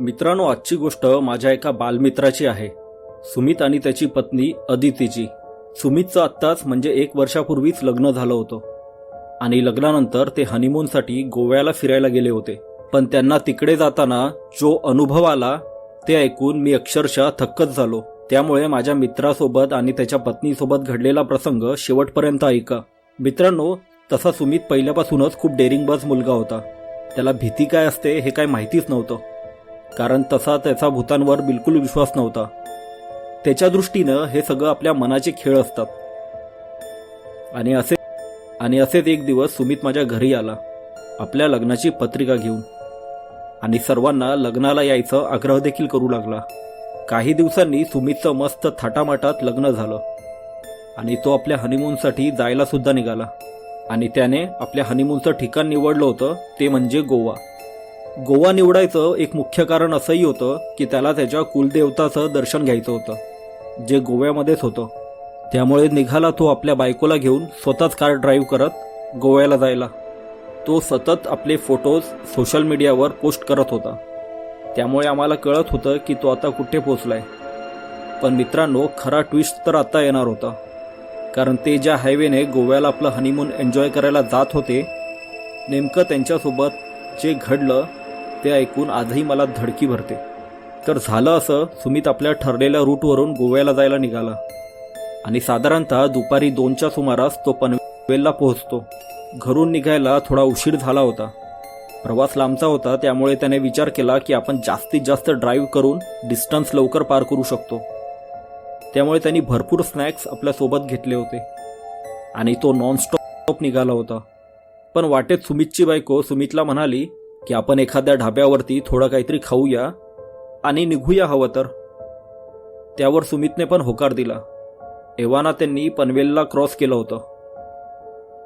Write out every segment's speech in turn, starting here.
मित्रांनो आजची गोष्ट माझ्या एका बालमित्राची आहे. सुमित आणि त्याची पत्नी अदितीची. सुमितचं आत्ताच म्हणजे एक वर्षापूर्वीच लग्न झालं होतं. आणि लग्नानंतर ते हनीमूनसाठी गोव्याला फिरायला गेले होते. पण त्यांना तिकडे जाताना जो अनुभव आला ते ऐकून मी अक्षरशः थक्कच झालो. त्यामुळे माझ्या मित्रासोबत आणि त्याच्या पत्नीसोबत घडलेला प्रसंग शेवटपर्यंत ऐका. मित्रांनो तसा सुमित पहिल्यापासूनच खूप डेअरिंगबाज मुलगा होता. त्याला भीती काय असते हे काय माहितीच नव्हतं. कारण तसा त्याचा भूतांवर बिलकुल विश्वास नव्हता. त्याच्या दृष्टीनं हे सगळं आपल्या मनाचे खेळ असतात. आणि असे आणि असेच एक दिवस सुमित माझ्या घरी आला आपल्या लग्नाची पत्रिका घेऊन. आणि सर्वांना लग्नाला यायचं आग्रह देखील करू लागला. काही दिवसांनी सुमितचं मस्त थाटामाटात लग्न झालं. आणि तो आपल्या हनीमूनसाठी जायला सुद्धा निघाला. आणि त्याने आपल्या हनीमूनचं ठिकाण निवडलं होतं ते म्हणजे गोवा. गोवा निवडायचं एक मुख्य कारण असंही होतं की त्याला त्याच्या कुलदेवताचं दर्शन घ्यायचं होतं जे गोव्यामध्येच होतं. त्यामुळे निघाला तो आपल्या बायकोला घेऊन स्वतःच कार ड्राईव्ह करत गोव्याला जायला. तो सतत आपले फोटोज सोशल मीडियावर पोस्ट करत होता. त्यामुळे आम्हाला कळत होतं की तो आता कुठे पोचलाय पण मित्रांनो खरा ट्विस्ट तर आता येणार होता. कारण ते ज्या हायवेने गोव्याला आपलं हनीमून एन्जॉय करायला जात होते नेमकं त्यांच्यासोबत जे घडलं ते ऐकून आजही मला धडकी भरते. तर झालं असं सुमित आपल्या ठरलेल्या रूटवरून गोव्याला जायला निघाला. आणि साधारणतः दुपारी दोनच्या सुमारास तो पनवेलला पोहोचतो. घरून निघायला थोडा उशीर झाला होता. प्रवास लांबचा होता त्यामुळे त्याने विचार केला की आपण जास्तीत जास्त ड्राईव्ह करून डिस्टन्स लवकर पार करू शकतो. त्यामुळे त्यांनी भरपूर स्नॅक्स आपल्यासोबत घेतले होते. आणि तो नॉनस्टॉप निघाला होता. पण वाटेत सुमितची बायको सुमितला म्हणाली की आपण एखाद्या ढाब्यावरती थोडं काहीतरी खाऊया आणि निघूया हवं तर. त्यावर सुमितने पण होकार दिला. एव्हाना त्यांनी पनवेलला क्रॉस केलं होतं.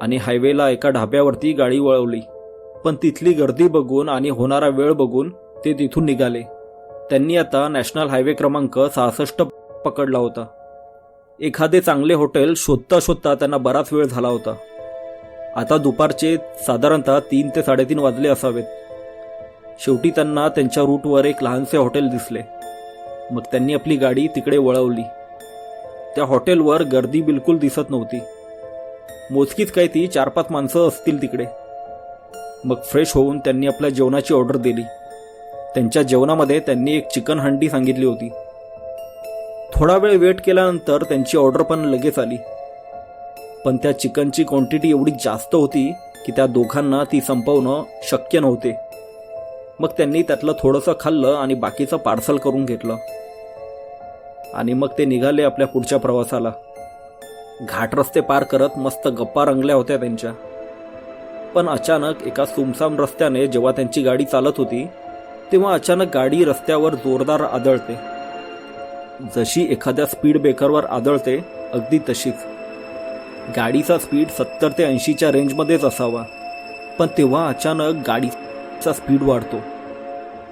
आणि हायवेला एका ढाब्यावरती गाडी वळवली. पण तिथली गर्दी बघून आणि होणारा वेळ बघून ते तिथून निघाले. त्यांनी आता नॅशनल हायवे क्रमांक सहासष्ट पकडला होता. एखादे चांगले हॉटेल शोधता शोधता त्यांना बराच वेळ झाला होता. आता दुपारचे साधारणतः तीन ते साडेतीन वाजले असावेत. शेवटी त्यांना त्यांच्या रूटवर एक लहानसे हॉटेल दिसले. मग त्यांनी आपली गाडी तिकडे वळवली. त्या हॉटेलवर गर्दी बिलकुल दिसत नव्हती. मोजकीच काय ती चार पाच माणसं असतील तिकडे. मग फ्रेश होऊन त्यांनी आपल्या जेवणाची ऑर्डर दिली. त्यांच्या जेवणामध्ये त्यांनी एक चिकन हंडी सांगितली होती. थोडा वेळ वेट केल्यानंतर त्यांची ऑर्डर पण लगेच आली. पण त्या चिकनची क्वांटिटी एवढी जास्त होती की त्या दोघांना ती संपवणं शक्य नव्हते. मग त्यांनी त्यातलं थोडंसं खाल्लं आणि बाकीचं पार्सल करून घेतलं. आणि मग ते निघाले आपल्या पुढच्या प्रवासाला. घाट रस्ते पार करत मस्त गप्पा रंगल्या होत्या त्यांच्या. पण अचानक एका सुमसाम रस्त्याने जेव्हा त्यांची गाडी चालत होती तेव्हा अचानक गाडी रस्त्यावर जोरदार आदळते. जशी एखाद्या स्पीड ब्रेकरवर आदळते अगदी तशीच. गाडीचा स्पीड सत्तर ते ऐंशीच्या रेंजमध्येच असावा. पण तेव्हा अचानक गाडी चा स्पीड वाढतो.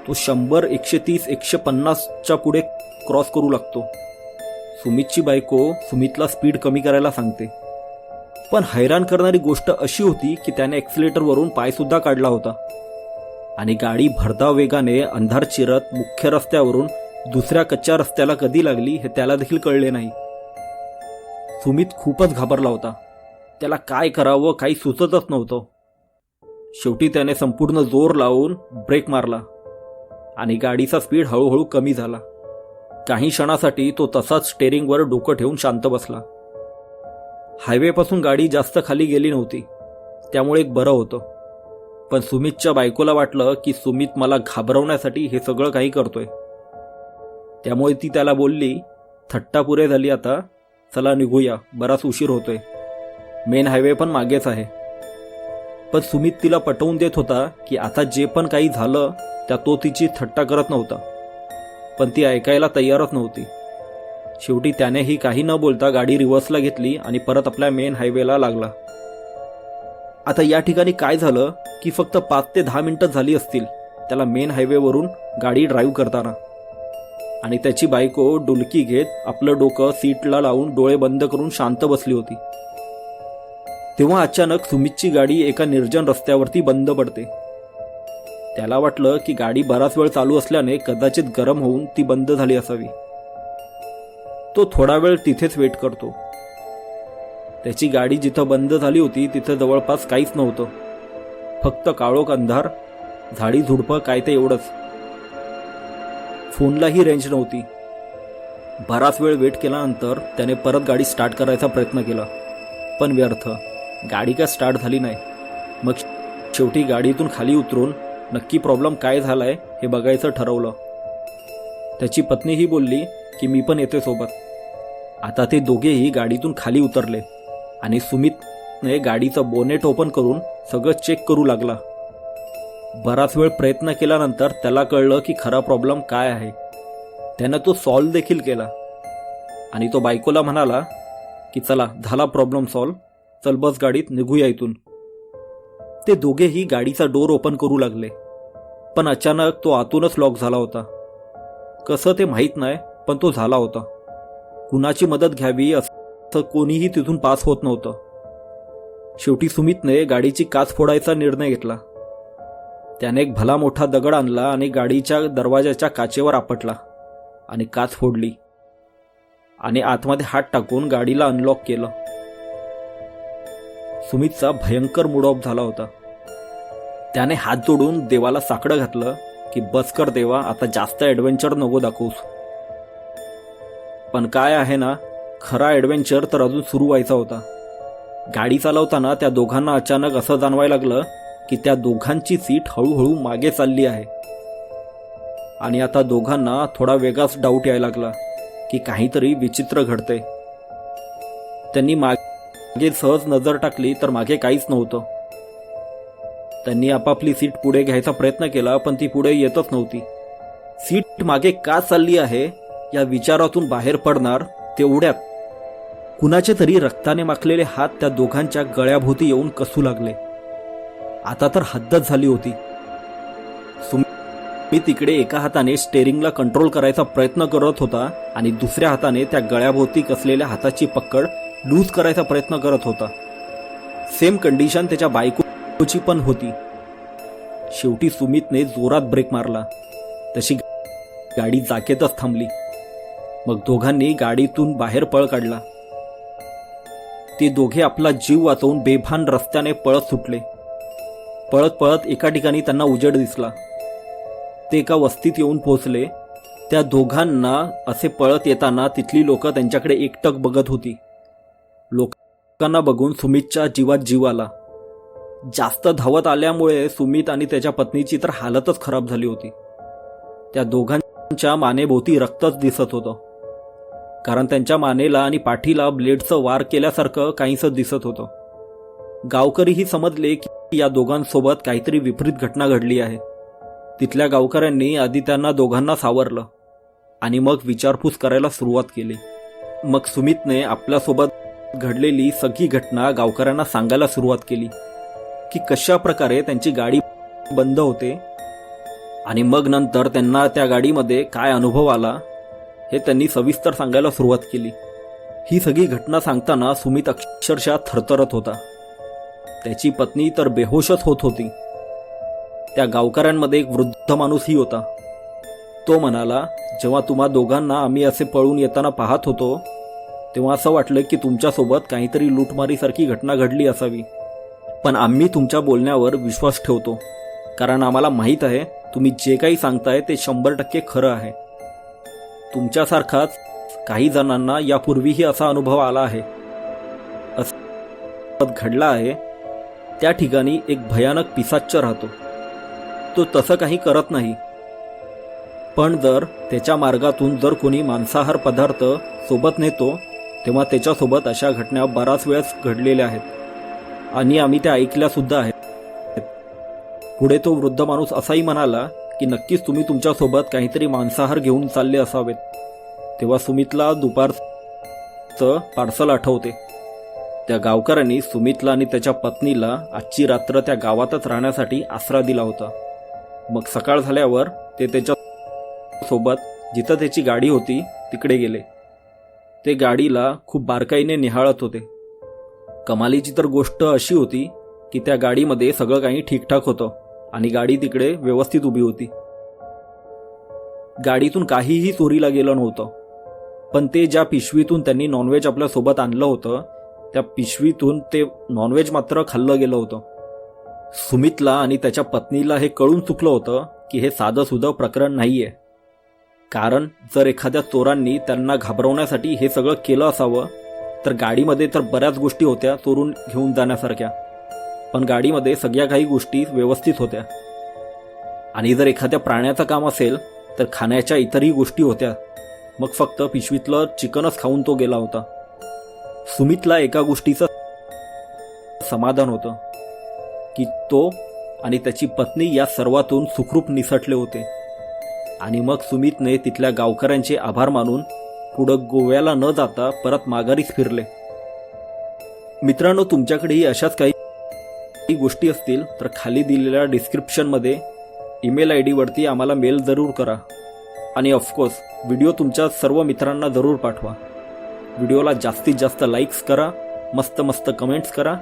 तो शंभर एकशे तीस एकशे पन्नासच्या पुढे क्रॉस करू लागतो. सुमितची बायको सुमितला स्पीड कमी करायला सांगते. पण हैराण करणारी गोष्ट अशी होती की त्याने एक्सिलेटरवरून पायसुद्धा काढला होता. आणि गाडी भरधाव वेगाने अंधार चिरत मुख्य रस्त्यावरून दुसऱ्या कच्च्या रस्त्याला कधी लागली हे त्याला देखील कळले नाही. सुमित खूपच घाबरला होता. त्याला काय करावं काही सुचतच नव्हतं. शेवटी त्याने संपूर्ण जोर लावून ब्रेक मारला आणि गाडीचा स्पीड हळूहळू कमी झाला. काही क्षणासाठी तो तसाच स्टेरिंगवर डोकं ठेवून शांत बसला. हायवेपासून गाडी जास्त खाली गेली नव्हती. त्यामुळे एक बरं होतं. पण सुमितच्या बायकोला वाटलं की सुमित मला घाबरवण्यासाठी हे सगळं काही करतोय. त्यामुळे ती त्याला बोलली थट्टा पुरे झाली आता. चला निघूया. बराच उशीर होतोय. मेन हायवे पण मागेच आहे. पण सुमित तिला पटवून देत होता की आता जे पण काही झालं त्या तो तिची थट्टा करत नव्हता. पण ती ऐकायला तयारच नव्हती. शेवटी त्यानेही काही न बोलता गाडी रिव्हर्सला घेतली आणि परत आपल्या मेन हायवेला लागला. आता या ठिकाणी काय झालं की फक्त पाच ते दहा मिनिटं झाली असतील त्याला मेन हायवेवरून गाडी ड्राईव्ह करताना. आणि त्याची बायको डुलकी घेत आपलं डोकं सीटला लावून डोळे बंद करून शांत बसली होती. तेव्हा अचानक सुमितची गाडी एका निर्जन रस्त्यावरती बंद पडते. त्याला वाटलं की गाडी बराच वेळ चालू असल्याने कदाचित गरम होऊन ती बंद झाली असावी. तो थोडा वेळ तिथेच वेट करतो. त्याची गाडी जिथं बंद झाली होती तिथं जवळपास काहीच नव्हतं. फक्त काळोख अंधार झाडी झुडपं काय ते एवढंच. फोनलाही रेंज नव्हती. बराच वेळ वेट केल्यानंतर त्याने परत गाडी स्टार्ट करायचा प्रयत्न केला. पण व्यर्थ. गाडी का स्टार्ट झाली नाही. मग शेवटी गाडीतून खाली उतरून नक्की प्रॉब्लेम काय झालाय हे बघायचं ठरवलं. त्याची पत्नीही बोलली की मी पण येते सोबत. आता ते दोघेही गाडीतून खाली उतरले आणि सुमितने गाडीचं बोनेट ओपन करून सगळं चेक करू लागला. बराच वेळ प्रयत्न केल्यानंतर त्याला कळलं की खरा प्रॉब्लेम काय आहे. त्यानं तो सॉल्व देखील केला. आणि तो बायकोला म्हणाला की चला झाला प्रॉब्लेम सॉल्व चल बस गाडीत निघूया इथून. ते दोघेही गाडीचा डोर ओपन करू लागले. पण अचानक तो आतूनच लॉक झाला होता. कसं ते माहीत नाही पण तो झाला होता. कुणाची मदत घ्यावी असं कोणीही तिथून पास होत नव्हतं. शेवटी सुमितने गाडीची काच फोडायचा निर्णय घेतला. त्याने एक भला मोठा दगड आणला आणि गाडीच्या दरवाजाच्या काचेवर आपटला आणि काच फोडली. आणि आतमध्ये हात टाकून गाडीला अनलॉक केलं. सुमितचा भयंकर मूड ऑफ झाला होता. त्याने हात जोडून देवाला साकडं घातलं की बसकर देवा आता जास्त ॲडव्हेंचर नको दाखवूस. पण काय आहे ना खरा ॲडव्हेंचर तर अजून सुरू व्हायचा होता. गाडी चालवताना त्या दोघांना अचानक असं जाणवायला लागलं की त्या दोघांची सीट हळूहळू मागे चालली आहे. आणि आता दोघांना थोडा वेगळाच डाऊट यायला लागला की काहीतरी विचित्र घडते त्यांनी मागे सहज नजर टाकली तर मागे काहीच नव्हतं. त्यांनी आपापली सीट पुढे घ्यायचा प्रयत्न केला पण ती पुढे येतच नव्हती. सीट मागे का चालली आहे या विचारातून बाहेर पडणार तेवढ्यात. कुणाचे तरी रक्ताने माखलेले हात त्या दोघांच्या गळ्याभोवती येऊन कसू लागले. आता तर हद्दच झाली होती. मी तिकडे एका हाताने स्टेरिंगला कंट्रोल करायचा प्रयत्न करत होता आणि दुसऱ्या हाताने त्या गळ्याभोवती कसलेल्या हाताची पकड लूज करायचा प्रयत्न करत होता. सेम कंडिशन त्याच्या बायकोची पण होती. शेवटी सुमितने जोरात ब्रेक मारला. तशी गाडी जागेतच थांबली. मग दोघांनी गाडीतून बाहेर पळ काढला. ते दोघे आपला जीव वाचवून बेभान रस्त्याने पळत सुटले. पळत पळत एका ठिकाणी त्यांना उजेड दिसला. ते एका वस्तीत येऊन पोहोचले. त्या दोघांना असे पळत येताना तिथली लोक त्यांच्याकडे एकटक बघत होती. लोकांना बघून सुमितच्या जीवात जीव आला. जास्त धावत आल्यामुळे सुमित आणि त्याच्या पत्नीची तर हालतच खराब झाली होती. त्या दोघांच्या मानेभोवती रक्तच दिसत होतं. कारण त्यांच्या मानेला आणि पाठीला ब्लेडचं वार केल्यासारखं काहीसं दिसत होतं. गावकरीही समजले की या दोघांसोबत काहीतरी विपरीत घटना घडली आहे. तिथल्या गावकऱ्यांनी आधी त्यांना दोघांना सावरलं आणि मग विचारपूस करायला सुरुवात केली. मग सुमितने आपल्यासोबत घडलेली सगळी घटना गावकऱ्यांना सांगायला सुरुवात केली. की कशा प्रकारे त्यांची गाडी बंद होते आणि मग नंतर त्यांना त्या गाडीमध्ये काय अनुभव आला हे त्यांनी सविस्तर सांगायला सुरुवात केली. ही सगळी घटना सांगताना सुमित अक्षरशः थरथरत होता. त्याची पत्नी तर बेहोशच होत होती. त्या गावकऱ्यांमध्ये एक वृद्ध माणूसही होता. तो म्हणाला जेव्हा तुम्हा दोघांना आम्ही असे पळून येताना पाहत होतो तेव्हा असं वाटलं की तुमच्यासोबत काहीतरी लूटमारीसारखी घटना घडली असावी. पण आम्ही तुमच्या बोलण्यावर विश्वास ठेवतो. कारण आम्हाला माहीत आहे तुम्ही जे काही सांगताय ते शंभर टक्के खरं आहे. तुमच्यासारखाच काही जणांना यापूर्वीही असा अनुभव आला आहे. असं घडला आहे त्या ठिकाणी एक भयानक पिसाच्च राहतो. तो तसं काही करत नाही. पण जर त्याच्या मार्गातून जर कोणी मांसाहार पदार्थ सोबत नेतो तेव्हा त्याच्यासोबत अशा घटना बराच वेळेस घडलेल्या आहेत. आणि आम्ही त्या ऐकल्या सुद्धा आहेत. पुढे तो वृद्ध माणूस असाही म्हणाला की नक्कीच तुम्ही तुमच्यासोबत काहीतरी मांसाहार घेऊन चालले असावेत. तेव्हा सुमितला दुपारचं पार्सल आठवते. त्या गावकऱ्यांनी सुमितला आणि त्याच्या पत्नीला आजची रात्र त्या गावातच राहण्यासाठी आसरा दिला होता. मग सकाळ झाल्यावर ते त्याच्या सोबत जिथं त्याची गाडी होती तिकडे गेले. ते गाडीला खूप बारकाईने निहाळत होते. कमालीची तर गोष्ट अशी होती की त्या गाडीमध्ये सगळं काही ठीकठाक होतं आणि गाडी तिकडे व्यवस्थित उभी होती. गाडीतून काहीही चोरीला गेलं नव्हतं. पण ते ज्या पिशवीतून त्यांनी नॉनव्हेज आपल्यासोबत आणलं होतं त्या पिशवीतून ते नॉनव्हेज मात्र खाल्लं गेलं होतं. सुमितला आणि त्याच्या पत्नीला हे कळून चुकलं होतं की हे साधंसुधं प्रकरण नाही आहे कारण जर एखाद्या चोरांनी त्यांना घाबरवण्यासाठी हे सगळं केलं असावं तर गाडीमध्ये तर बऱ्याच गोष्टी होत्या चोरून घेऊन जाण्यासारख्या. पण गाडीमध्ये सगळ्या काही गोष्टी व्यवस्थित होत्या. आणि जर एखाद्या प्राण्याचं काम असेल तर खाण्याच्या इतरही गोष्टी होत्या. मग फक्त पिशवीतलं चिकनच खाऊन तो गेला होता. सुमितला एका गोष्टीचं समाधान होतं की तो आणि त्याची पत्नी या सर्वातून सुखरूप निसटले होते. आणि मग सुमितने तिथल्या गावकऱ्यांचे आभार मानून पुढं गोव्याला न जाता परत माघारीच फिरले. मित्रांनो तुमच्याकडेही अशाच काही गोष्टी असतील तर खाली दिलेल्या डिस्क्रिप्शनमध्ये ईमेल आय डीवरती आम्हाला मेल जरूर करा. आणि ऑफकोर्स व्हिडिओ तुमच्या सर्व मित्रांना जरूर पाठवा. व्हिडिओला जास्तीत जास्त लाईक्स करा मस्त मस्त कमेंट्स करा.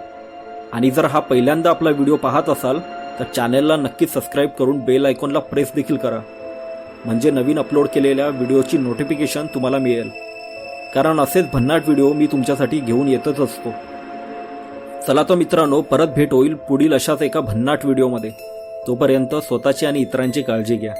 आणि जर हा पहिल्यांदा आपला व्हिडिओ पाहत असाल तर चॅनेलला नक्की सबस्क्राईब करून बेल आयकॉनला प्रेस देखील करा. म्हणजे नवीन अपलोड केलेल्या व्हिडिओची नोटिफिकेशन तुम्हाला मिळेल. कारण असेच भन्नाट व्हिडिओ मी तुमच्यासाठी घेऊन येतच असतो. चला तर मित्रांनो परत भेट होईल पुढील अशाच एका भन्नाट व्हिडिओमध्ये तोपर्यंत स्वतःची आणि इतरांची काळजी घ्या.